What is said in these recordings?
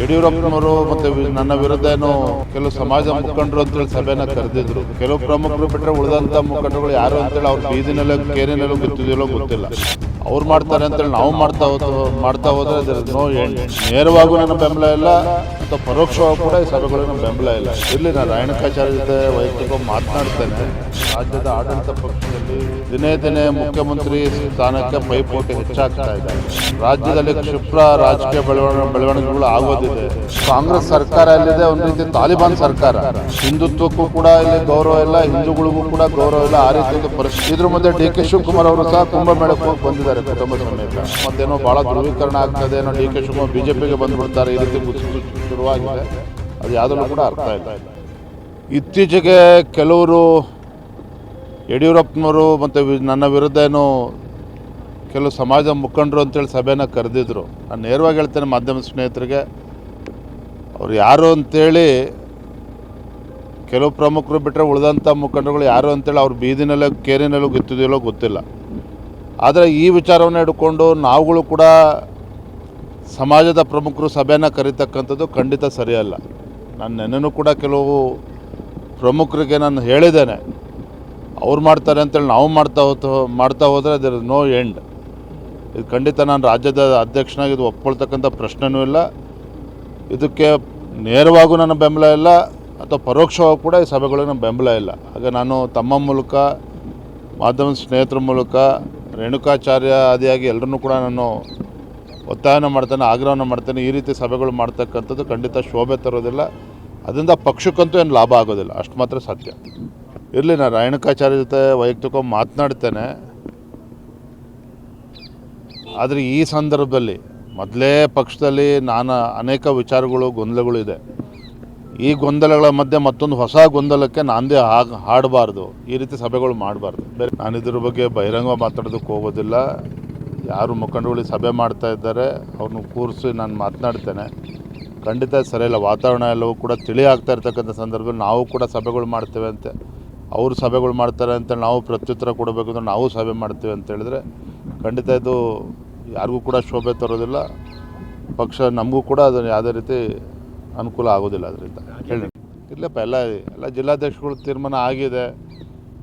ಯಡಿಯೂರಪ್ಪನವರು ಮತ್ತೆ ನನ್ನ ವಿರುದ್ಧ ಏನು ಕೆಲವು ಸಮಾಜ ಮುಖಂಡರು ಅಂತೇಳಿ ಸಭೆನ ಕರೆದಿದ್ರು. ಕೆಲವು ಪ್ರಮುಖರು ಬಿಟ್ಟರೆ ಉಳಿದಂತ ಮುಖಂಡರುಗಳು ಯಾರು ಅಂತೇಳಿ ಅವ್ರ ಬೀದಿನಲ್ಲೋ ಕೇರಿನಲ್ಲೋ ಗೊತ್ತಿದೆಯಲ್ಲೋ ಗೊತ್ತಿಲ್ಲ. ಅವ್ರು ಮಾಡ್ತಾರೆ ಅಂತೇಳಿ ನಾವು ಮಾಡ್ತಾ ಹೋದ ಮಾಡ್ತಾ ಹೋದ್ರೆ ಅದರ ನೋ. ನೇರವಾಗೂ ನನ್ನ ಬೆಂಬಲ ಇಲ್ಲ, ಅಥವಾ ಪರೋಕ್ಷವಾಗಿ ಕೂಡ ಈ ಸಭೆಗಳಿಗೆ ನಮ್ಮ ಬೆಂಬಲ ಇಲ್ಲ. ಇಲ್ಲಿ ನಾನು ರಾಯಣಕಾಚಾರ್ಯ ಜೊತೆ ವೈಯಕ್ತಿಕವಾಗಿ ಮಾತನಾಡ್ತೇನೆ. ರಾಜ್ಯದ ಆಡಳಿತ ಪಕ್ಷದಲ್ಲಿ ದಿನೇ ದಿನೇ ಮುಖ್ಯಮಂತ್ರಿ ಸ್ಥಾನಕ್ಕೆ ಪೈಪೋಟಿ ಹೆಚ್ಚಾಗ್ತಾ ಇದೆ. ರಾಜ್ಯದಲ್ಲಿ ಕ್ಷಿಪ್ರ ರಾಜಕೀಯ ಬೆಳವಣಿಗೆ ಬೆಳವಣಿಗೆಗಳು ಆಗೋದಿದೆ. ಕಾಂಗ್ರೆಸ್ ಸರ್ಕಾರ ಇಲ್ಲಿದೆ ಒಂದು ರೀತಿ ತಾಲಿಬಾನ್ ಸರ್ಕಾರ. ಹಿಂದುತ್ವಕ್ಕೂ ಕೂಡ ಇಲ್ಲಿ ಗೌರವ ಇಲ್ಲ, ಹಿಂದೂಗಳಿಗೂ ಕೂಡ ಗೌರವ ಇಲ್ಲ. ಆ ರೀತಿ ಪರಿಸ್ಥಿತಿ. ಇದ್ರ ಮುಂದೆ ಡಿ ಕೆ ಶಿವಕುಮಾರ್ ಅವರು ಸಹ ಕುಂಭಮೇಳಕ್ಕೆ ಹೋಗಿ ಬಂದಿದ್ದಾರೆ. ಕುಟುಂಬ ಸಮೇತ. ಮತ್ತೇನೋ ಭಾಳ ಧ್ರುವೀಕರಣ ಆಗ್ತದೆ ಏನೋ ಡಿ ಕೆ ಶಿವಕುಮಾರ್ ಬಿಜೆಪಿಗೆ ಬಂದ್ಬಿಡ್ತಾರೆ ಈ ರೀತಿ ಶುರುವಾಗಿದೆ. ಅದು ಯಾವುದಲ್ಲೂ ಕೂಡ ಅರ್ಥ ಇಲ್ಲ. ಇತ್ತೀಚೆಗೆ ಕೆಲವರು ಯಡಿಯೂರಪ್ಪನವರು ಮತ್ತು ನನ್ನ ವಿರುದ್ಧ ಏನು ಕೆಲವು ಸಮಾಜ ಮುಖಂಡರು ಅಂತೇಳಿ ಸಭೆನ ಕರೆದಿದ್ರು. ನಾನು ನೇರವಾಗಿ ಹೇಳ್ತೇನೆ ಮಾಧ್ಯಮ ಸ್ನೇಹಿತರಿಗೆ. ಅವ್ರು ಯಾರು ಅಂತೇಳಿ ಕೆಲವು ಪ್ರಮುಖರು ಬಿಟ್ಟರೆ ಉಳಿದಂಥ ಮುಖಂಡರುಗಳು ಯಾರು ಅಂತೇಳಿ ಅವ್ರ ಬೀದಿನಲ್ಲೋ, ಕೇರಿನಲ್ಲೋ ಗೊತ್ತಿದೆಯಲ್ಲೋ ಗೊತ್ತಿಲ್ಲ. ಆದರೆ ಈ ವಿಚಾರವನ್ನು ಹಿಡ್ಕೊಂಡು ನಾವುಗಳು ಕೂಡ ಸಮಾಜದ ಪ್ರಮುಖರು ಸಭೆಯನ್ನು ಕರೀತಕ್ಕಂಥದ್ದು ಖಂಡಿತ ಸರಿಯಲ್ಲ. ನಾನು ನೆನೆನೂ ಕೂಡ ಕೆಲವು ಪ್ರಮುಖರಿಗೆ ನಾನು ಹೇಳಿದ್ದೇನೆ. ಅವ್ರು ಮಾಡ್ತಾರೆ ಅಂತೇಳಿ ನಾವು ಮಾಡ್ತಾ ಹೋತ, ಮಾಡ್ತಾ ಹೋದರೆ ಅದರ ನೋ ಎಂಡ್ ಇದು ಖಂಡಿತ ನಾನು ರಾಜ್ಯದ ಅಧ್ಯಕ್ಷನಾಗಿ ಇದು ಒಪ್ಕೊಳ್ತಕ್ಕಂಥ ಪ್ರಶ್ನೆನೂ ಇಲ್ಲ. ಇದಕ್ಕೆ ನೇರವಾಗೂ ನನ್ನ ಬೆಂಬಲ ಇಲ್ಲ. ಅಥವಾ ಪರೋಕ್ಷವಾಗಿ ಕೂಡ ಈ ಸಭೆಗಳಿಗೆ ನನ್ನ ಬೆಂಬಲ ಇಲ್ಲ. ಹಾಗೆ ನಾನು ತಮ್ಮ ಮೂಲಕ ಮಾಧ್ಯಮ ಸ್ನೇಹಿತರ ಮೂಲಕ ರೇಣುಕಾಚಾರ್ಯ ಆದಿಯಾಗಿ ಎಲ್ಲರನ್ನೂ ಕೂಡ ನಾನು ಒತ್ತಾಯನ ಮಾಡ್ತೇನೆ, ಆಗ್ರಹವನ್ನು ಮಾಡ್ತೇನೆ, ಈ ರೀತಿ ಸಭೆಗಳು ಮಾಡ್ತಕ್ಕಂಥದ್ದು ಖಂಡಿತ ಶೋಭೆ ತರೋದಿಲ್ಲ. ಅದರಿಂದ ಪಕ್ಷಕ್ಕಂತೂ ಏನು ಲಾಭ ಆಗೋದಿಲ್ಲ, ಅಷ್ಟು ಮಾತ್ರ ಸತ್ಯ ಇರಲಿ, ನಾನು ರೇಣುಕಾಚಾರ್ಯ ಜೊತೆ ವೈಯಕ್ತಿಕವಾಗಿ ಮಾತನಾಡ್ತೇನೆ. ಆದರೆ ಈ ಸಂದರ್ಭದಲ್ಲಿ ಮೊದಲೇ ಪಕ್ಷದಲ್ಲಿ ನಾನು ಅನೇಕ ವಿಚಾರಗಳು, ಗೊಂದಲಗಳು ಇದೆ. ಈ ಗೊಂದಲಗಳ ಮಧ್ಯೆ ಮತ್ತೊಂದು ಹೊಸ ಗೊಂದಲಕ್ಕೆ ನಾಂದೇ ಹಾಡಬಾರ್ದು. ಈ ರೀತಿ ಸಭೆಗಳು ಮಾಡಬಾರ್ದು. ಬೇರೆ ನಾನು ಇದ್ರ ಬಗ್ಗೆ ಬಹಿರಂಗ ಮಾತಾಡೋದಕ್ಕೆ ಹೋಗೋದಿಲ್ಲ. ಯಾರು ಮುಖಂಡರುಗಳಿಗೆ ಸಭೆ ಮಾಡ್ತಾ ಇದ್ದಾರೆ ಅವ್ರನ್ನ ಕೂರಿಸಿ ನಾನು ಮಾತನಾಡ್ತೇನೆ. ಖಂಡಿತ ಸರಿಯಿಲ್ಲ ವಾತಾವರಣ ಎಲ್ಲವೂ ಕೂಡ ತಿಳಿ ಆಗ್ತಾ ಇರ್ತಕ್ಕಂಥ ಸಂದರ್ಭದಲ್ಲಿ ನಾವು ಕೂಡ ಸಭೆಗಳು ಮಾಡ್ತೇವೆ ಅಂತ. ಅವರು ಸಭೆಗಳು ಮಾಡ್ತಾರೆ ಅಂತ ನಾವು ಪ್ರತ್ಯುತ್ತರ ಕೊಡಬೇಕು ಅಂದರೆ ನಾವು ಸಭೆ ಮಾಡ್ತೇವೆ ಅಂತ ಹೇಳಿದ್ರೆ ಖಂಡಿತ ಇದು ಯಾರಿಗೂ ಕೂಡ ಶೋಭೆ ತರೋದಿಲ್ಲ. ಪಕ್ಷ ನಮಗೂ ಕೂಡ ಅದನ್ನು ಯಾವುದೇ ರೀತಿ ಅನುಕೂಲ ಆಗೋದಿಲ್ಲ ಅದರಿಂದ. ಹೇಳಿ. ಇಲ್ಲಪ್ಪ ಎಲ್ಲ ಎಲ್ಲ ಜಿಲ್ಲಾಧ್ಯಕ್ಷಗಳು ತೀರ್ಮಾನ ಆಗಿದೆ.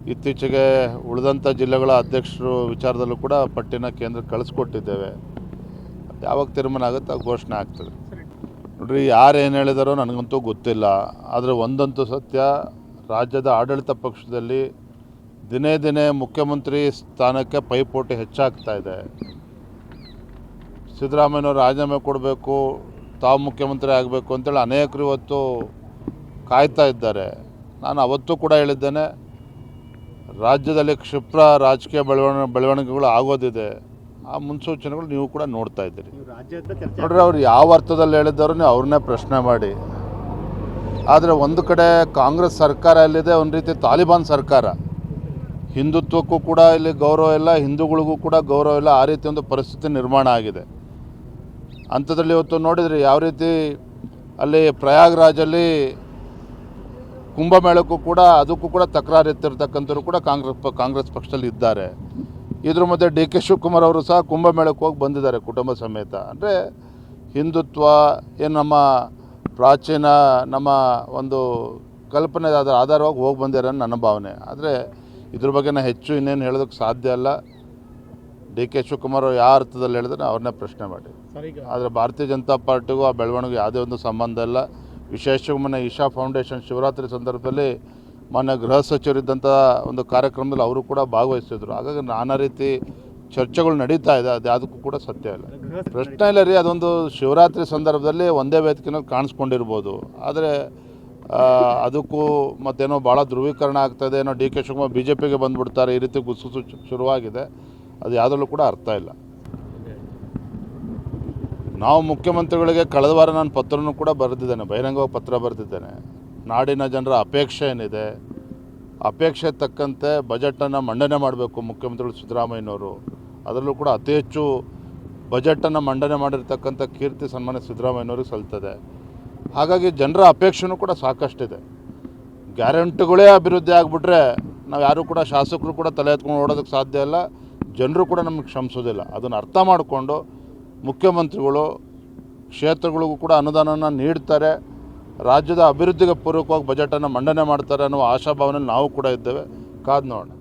ಇತ್ತೀಚೆಗೆ ಉಳಿದಂಥ ಜಿಲ್ಲೆಗಳ ಅಧ್ಯಕ್ಷರು ವಿಚಾರದಲ್ಲೂ ಕೂಡ ಪಟ್ಟಿನ ಕೇಂದ್ರ ಕಳಿಸ್ಕೊಟ್ಟಿದ್ದೇವೆ. ಯಾವಾಗ ತೀರ್ಮಾನ ಆಗುತ್ತೆ ಘೋಷಣೆ ಆಗ್ತದೆ. ನೋಡ್ರಿ ಯಾರು ಏನು ಹೇಳಿದಾರೋ ನನಗಂತೂ ಗೊತ್ತಿಲ್ಲ. ಆದರೆ ಒಂದಂತೂ ಸತ್ಯ ರಾಜ್ಯದ ಆಡಳಿತ ಪಕ್ಷದಲ್ಲಿ ದಿನೇ ದಿನೇ ಮುಖ್ಯಮಂತ್ರಿ ಸ್ಥಾನಕ್ಕೆ ಪೈಪೋಟಿ ಹೆಚ್ಚಾಗ್ತಾ ಇದೆ. ಸಿದ್ದರಾಮಯ್ಯನವರು ರಾಜೀನಾಮೆ ಕೊಡಬೇಕು ತಾವು ಮುಖ್ಯಮಂತ್ರಿ ಆಗಬೇಕು ಅಂತೇಳಿ ಅನೇಕರು ಇವತ್ತು ಕಾಯ್ತಾ ಇದ್ದಾರೆ. ನಾನು ಅವತ್ತೂ ಕೂಡ ಹೇಳಿದ್ದೇನೆ ರಾಜ್ಯದಲ್ಲಿ ಕ್ಷಿಪ್ರ ರಾಜಕೀಯ ಬೆಳವಣಿಗೆ ಬೆಳವಣಿಗೆಗಳು ಆಗೋದಿದೆ. ಆ ಮುನ್ಸೂಚನೆಗಳು ನೀವು ಕೂಡ ನೋಡ್ತಾ ಇದ್ದೀರಿ. ನೋಡ್ರಿ ಅವ್ರು ಯಾವ ಅರ್ಥದಲ್ಲಿ ಹೇಳಿದ್ದಾರೋ ನೀವು ಅವ್ರನ್ನೇ ಪ್ರಶ್ನೆ ಮಾಡಿ. ಆದರೆ ಒಂದು ಕಡೆ ಕಾಂಗ್ರೆಸ್ ಸರ್ಕಾರ ಎಲ್ಲಿದೆ ಒಂದು ರೀತಿ ತಾಲಿಬಾನ್ ಸರ್ಕಾರ. ಹಿಂದುತ್ವಕ್ಕೂ ಕೂಡ ಇಲ್ಲಿ ಗೌರವ ಇಲ್ಲ ಹಿಂದೂಗಳಿಗೂ ಕೂಡ ಗೌರವ ಇಲ್ಲ ಆ ರೀತಿ ಒಂದು ಪರಿಸ್ಥಿತಿ ನಿರ್ಮಾಣ ಆಗಿದೆ. ಅಂಥದ್ರಲ್ಲಿ ಇವತ್ತು ನೋಡಿದರೆ ಯಾವ ರೀತಿ ಅಲ್ಲಿ ಪ್ರಯಾಗ್ರಾಜಲ್ಲಿ ಕುಂಭಮೇಳಕ್ಕೂ ಕೂಡ ಅದಕ್ಕೂ ಕೂಡ ತಕರಾರು ಎತ್ತಿರ್ತಕ್ಕಂಥವ್ರು ಕೂಡ ಕಾಂಗ್ರೆಸ್ ಕಾಂಗ್ರೆಸ್ ಪಕ್ಷದಲ್ಲಿ ಇದ್ದಾರೆ. ಇದ್ರ ಮಧ್ಯೆ ಡಿ ಕೆ ಶಿವಕುಮಾರ್ ಅವರು ಸಹ ಕುಂಭಮೇಳಕ್ಕೆ ಹೋಗಿ ಬಂದಿದ್ದಾರೆ ಕುಟುಂಬ ಸಮೇತ. ಅಂದರೆ ಹಿಂದುತ್ವ ಏನು ನಮ್ಮ ಪ್ರಾಚೀನ ನಮ್ಮ ಒಂದು ಕಲ್ಪನೆ ಅದರ ಆಧಾರವಾಗಿ ಹೋಗಿ ಬಂದಿರೋ ನನ್ನ ಭಾವನೆ. ಆದರೆ ಇದ್ರ ಬಗ್ಗೆ ನಾನು ಹೆಚ್ಚು ಇನ್ನೇನು ಹೇಳೋದಕ್ಕೆ ಸಾಧ್ಯ ಅಲ್ಲ ಡಿ ಕೆ ಶಿವಕುಮಾರ್ ಅವರು ಯಾವ ಅರ್ಥದಲ್ಲಿ ಹೇಳಿದ್ರೆ ಅವ್ರನ್ನೇ ಪ್ರಶ್ನೆ ಮಾಡಿ. ಆದರೆ ಭಾರತೀಯ ಜನತಾ ಪಾರ್ಟಿಗೂ ಆ ಬೆಳವಣಿಗೆ ಯಾವುದೇ ಒಂದು ಸಂಬಂಧ ಇಲ್ಲ. ವಿಶೇಷವಾಗಿ ಮೊನ್ನೆ ಇಶಾ ಫೌಂಡೇಶನ್ ಶಿವರಾತ್ರಿ ಸಂದರ್ಭದಲ್ಲಿ ಮೊನ್ನೆ ಗೃಹ ಸಚಿವರಿದ್ದಂಥ ಒಂದು ಕಾರ್ಯಕ್ರಮದಲ್ಲಿ ಅವರು ಕೂಡ ಭಾಗವಹಿಸಿದ್ರು. ಹಾಗಾಗಿ ನಾನಾ ರೀತಿ ಚರ್ಚೆಗಳು ನಡೀತಾ ಇದೆ, ಅದು ಯಾವುದಕ್ಕೂ ಕೂಡ ಸತ್ಯ ಇಲ್ಲ. ಪ್ರಶ್ನೆ ಇಲ್ಲ ರೀ, ಅದೊಂದು ಶಿವರಾತ್ರಿ ಸಂದರ್ಭದಲ್ಲಿ ಒಂದೇ ವೇದಿಕೆನಲ್ಲಿ ಕಾಣಿಸ್ಕೊಂಡಿರ್ಬೋದು. ಆದರೆ ಅದಕ್ಕೂ ಮತ್ತೇನೋ ಭಾಳ ಧ್ರುವೀಕರಣ ಆಗ್ತಾಯಿದೆ ಏನೋ D K Shivakumar B J ಪಿಗೆ ಬಂದುಬಿಡ್ತಾರೆ, ಈ ರೀತಿ ಗುಸುಗುಸು ಶುರುವಾಗಿದೆ. ಅದು ಯಾವುದರಲ್ಲೂ ಕೂಡ ಅರ್ಥ ಇಲ್ಲ. ನಾವು ಮುಖ್ಯಮಂತ್ರಿಗಳಿಗೆ ಕಳೆದ ವಾರ ನಾನು ಪತ್ರನೂ ಕೂಡ ಬರೆದಿದ್ದೇನೆ, ಬಹಿರಂಗವಾಗಿ ಪತ್ರ ಬರೆದಿದ್ದೇನೆ. ನಾಡಿನ ಜನರ ಅಪೇಕ್ಷೆ ಏನಿದೆ? ಅಪೇಕ್ಷೆ ತಕ್ಕಂತೆ ಬಜೆಟನ್ನು ಮಂಡನೆ ಮಾಡಬೇಕು ಮುಖ್ಯಮಂತ್ರಿಗಳು ಸಿದ್ದರಾಮಯ್ಯನವರು. ಅದರಲ್ಲೂ ಕೂಡ ಅತಿ ಹೆಚ್ಚು ಬಜೆಟನ್ನು ಮಂಡನೆ ಮಾಡಿರ್ತಕ್ಕಂಥ ಕೀರ್ತಿ ಸನ್ಮಾನ ಸಿದ್ದರಾಮಯ್ಯನವ್ರಿಗೆ ಸಲ್ತದೆ. ಹಾಗಾಗಿ ಜನರ ಅಪೇಕ್ಷೆನೂ ಕೂಡ ಸಾಕಷ್ಟಿದೆ. ಗ್ಯಾರಂಟಿಗಳೇ ಅಭಿವೃದ್ಧಿ ಆಗಿಬಿಟ್ರೆ ನಾವು ಯಾರೂ ಕೂಡ ಶಾಸಕರು ಕೂಡ ತಲೆ ಎತ್ಕೊಂಡು ಓಡೋದಕ್ಕೆ ಸಾಧ್ಯ ಇಲ್ಲ, ಜನರು ಕೂಡ ನಮಗೆ ಕ್ಷಮಿಸೋದಿಲ್ಲ. ಅದನ್ನು ಅರ್ಥ ಮಾಡಿಕೊಂಡು ಮುಖ್ಯಮಂತ್ರಿಗಳು ಕ್ಷೇತ್ರಗಳಿಗೂ ಕೂಡ ಅನುದಾನವನ್ನು ನೀಡ್ತಾರೆ. ರಾಜ್ಯದ ಅಭಿವೃದ್ಧಿಗೆ ಪೂರಕವಾಗಿ ಬಜೆಟನ್ನು ಮಂಡನೆ ಮಾಡ್ತಾರೆ ಅನ್ನುವ ಆಶಾಭಾವನೆಯಲ್ಲಿ ನಾವು ಕೂಡ ಇದ್ದೇವೆ. ಕಾದು ನೋಡೋಣ.